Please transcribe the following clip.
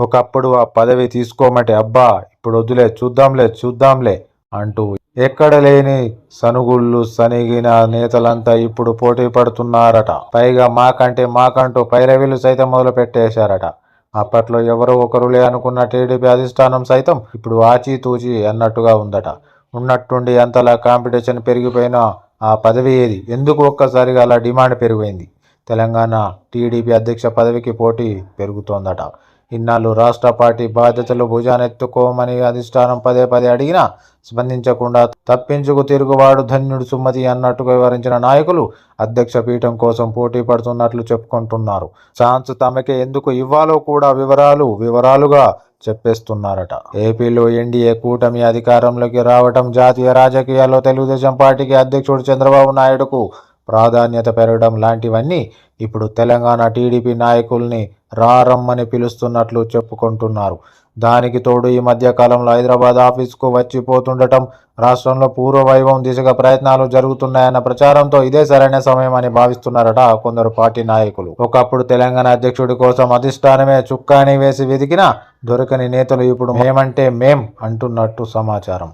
ఒకప్పుడు ఆ పదవి తీసుకోమంటే అబ్బా ఇప్పుడు వద్దులే చూద్దాంలే చూద్దాంలే అంటూ ఎక్కడ లేని సనుగుళ్ళు సనిగిన నేతలంతా ఇప్పుడు పోటీ పడుతున్నారట. పైగా మాకంటే మాకంటూ పైరవీలు సైతం మొదలు పెట్టేశారట అప్పట్లో ఎవరో ఒకరులే అనుకున్న టీడీపీ అధిష్టానం సైతం ఇప్పుడు ఆచితూచి అన్నట్టుగా ఉందట. ఉన్నట్టుండి అంతలా కాంపిటీషన్ పెరిగిపోయిన ఆ పదవి ఏది? ఎందుకు ఒక్కసారిగా అలా డిమాండ్ పెరిగింది తెలంగాణ టీడీపీ అధ్యక్ష పదవికి పోటీ పెరుగుతోందట. ఇన్నాళ్ళు రాష్ట్ర పార్టీ బాధ్యతలు భుజానెత్తుకోమని అధిష్టానం పదే పదే అడిగినా స్పందించకుండా తప్పించుకు తిరుగువాడు ధన్యుడు సుమతి అన్నట్టుగా వివరించిన నాయకులు అధ్యక్ష పీఠం కోసం పోటీ పడుతున్నట్లు చెప్పుకుంటున్నారు. ఛాన్స్ తమకే ఎందుకు ఇవ్వాలో కూడా వివరాలు వివరాలుగా చెప్పేస్తున్నారట. ఏపీలో ఎన్డీఏ కూటమి అధికారంలోకి రావటం జాతీయ రాజకీయాల్లో తెలుగుదేశం పార్టీకి అధ్యక్షుడు చంద్రబాబు నాయుడుకు ప్రాధాన్యత పెరగడం లాంటివన్నీ ఇప్పుడు తెలంగాణ టీడీపీ నాయకుల్ని రారమ్మని పిలుస్తున్నట్లు చెప్పుకుంటున్నారు. దానికి తోడు ఈ మధ్యకాలంలో హైదరాబాద్ ఆఫీస్కు వచ్చిపోతుండటం రాష్ట్రంలో పూర్వవైభవం దిశగా ప్రయత్నాలు జరుగుతున్నాయన్న ప్రచారంతో ఇదే సరైన సమయం అని భావిస్తున్నారట కొందరు పార్టీ నాయకులు. ఒకప్పుడు తెలంగాణ అధ్యక్షుడి కోసం అధిష్టానమే చుక్కాని వేసి వెతికినా దొరకని నేతలు ఇప్పుడు మేమంటే మేం అంటున్నట్టు సమాచారం.